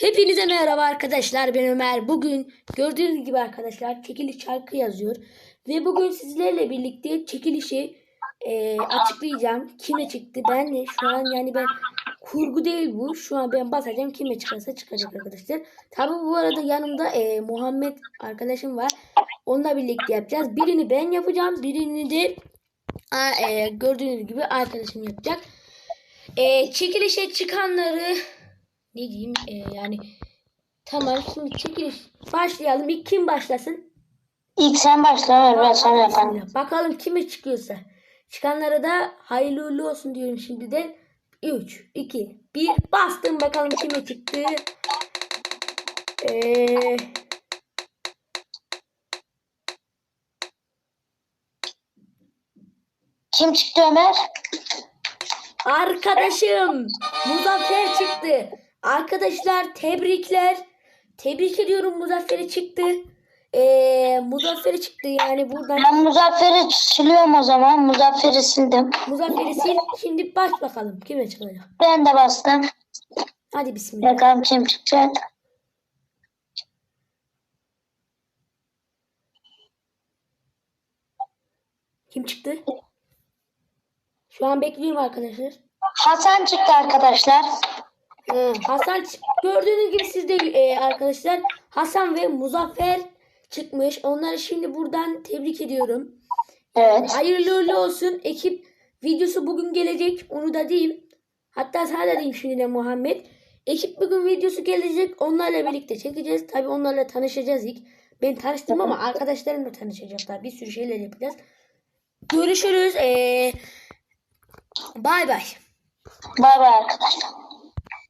Hepinize merhaba arkadaşlar ben Ömer. Bugün gördüğünüz gibi arkadaşlar çekiliş şarkı yazıyor. Ve bugün sizlerle birlikte çekilişi e, açıklayacağım. Kime çıktı ben de şu an yani ben kurgu değil bu. Şu an ben basacağım kime çıkarsa çıkacak arkadaşlar. Tabi bu arada yanımda e, Muhammed arkadaşım var. Onunla birlikte yapacağız. Birini ben yapacağım. Birini de a- e, gördüğünüz gibi arkadaşım yapacak. E, çekilişe çıkanları ne diyeyim e, yani tamam şimdi çekiliş başlayalım. İlk kim başlasın? İlk sen başla ben sonra yaparım. Bakalım kime çıkıyorsa. Çıkanlara da hayırlı uğurlu olsun diyorum şimdiden. 3, 2, 1 bastım bakalım kime çıktı. Ee, Kim çıktı Ömer? arkadaşım Muzaffer çıktı. Arkadaşlar tebrikler. Tebrik ediyorum Muzaffer'e çıktı. Ee, Muzaffer'e çıktı yani buradan Ben Muzaffer'i siliyorum o zaman. Muzaffer'i sildim. Muzaffer'i sil. Şimdi baş bakalım kime çıkacak. Ben de bastım. Hadi bismillah. Bakalım kim çıkacak. Kim çıktı? Şu an bekliyorum arkadaşlar. Hasan çıktı arkadaşlar. Ee, Hasan gördüğünüz gibi sizde e, arkadaşlar Hasan ve Muzaffer çıkmış. Onları şimdi buradan tebrik ediyorum. Evet. Hayırlı uğurlu olsun. Ekip videosu bugün gelecek. Onu da diyeyim. Hatta sana da diyeyim şimdi de Muhammed. Ekip bugün videosu gelecek. Onlarla birlikte çekeceğiz. Tabii onlarla tanışacağız ilk. Ben tanıştım ama arkadaşlarımla tanışacaklar. Bir sürü şeyler yapacağız. Görüşürüz. Ee, bay bay. Bay bay arkadaşlar.